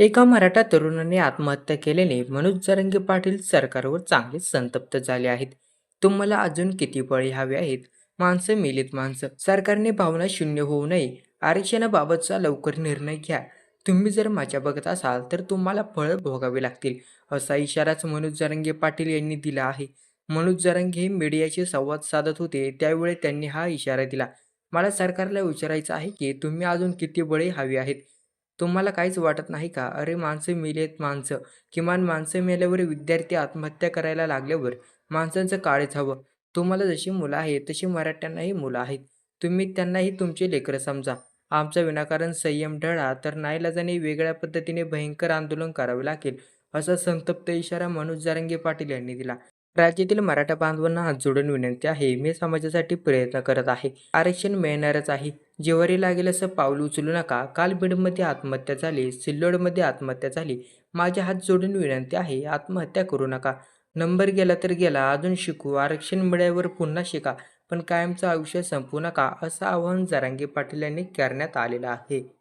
एका मराठा तरुणाने आत्महत्या केल्याने मनोज जरंगे पाटील सरकारवर चांगलेच संतप्त झाले आहेत. तुम्हाला अजून किती बळी हवे आहेत? माणसं मेलीत माणसं. सरकारने भावना शून्य होऊ नये. आरक्षणाबाबतचा लवकर निर्णय घ्या. तुम्ही जर माझ्या बघत असाल तर तुम्हाला फळं भोगावी लागतील असा इशाराच मनोज जरंगे पाटील यांनी दिला आहे. मनोज जरंगे हे मीडियाशी संवाद साधत होते त्यावेळी त्यांनी हा इशारा दिला. मला सरकारला विचारायचं आहे की तुम्ही अजून किती बळी हवी आहेत? तुम्हाला काहीच वाटत नाही का? अरे माणसं मिलेत माणसं. किमान माणसं मेल्यावर विद्यार्थी आत्महत्या करायला लागल्यावर माणसांचं काळच हवं. तुम्हाला जशी मुलं आहेत तशी मराठ्यांनाही मुलं आहेत. तुम्ही त्यांनाही तुमचे लेकरं समजा. आमचा विनाकारण संयम ढळा तर नाईलाजाने वेगळ्या पद्धतीने भयंकर आंदोलन करावे लागेल असा संतप्त इशारा मनोज जारंगे पाटील यांनी दिला. राज्यातील मराठा बांधवांना हात जोडून विनंती आहे मी समाजासाठी प्रयत्न करत आहे. आरक्षण मिळणारच आहे. जेवारी लागेल असं पाऊल उचलू नका. काल बीडमध्ये आत्महत्या झाली. सिल्लोडमध्ये आत्महत्या झाली. माझ्या हात जोडून विनंती आहे. आत्महत्या करू नका. नंबर गेला तर गेला. अजून शिकू. आरक्षण मिळाल्यावर पुन्हा शिका. पण कायमचं आयुष्य संपू नका असं आवाहन जरांगे पाटील यांनी करण्यात आलेलं आहे.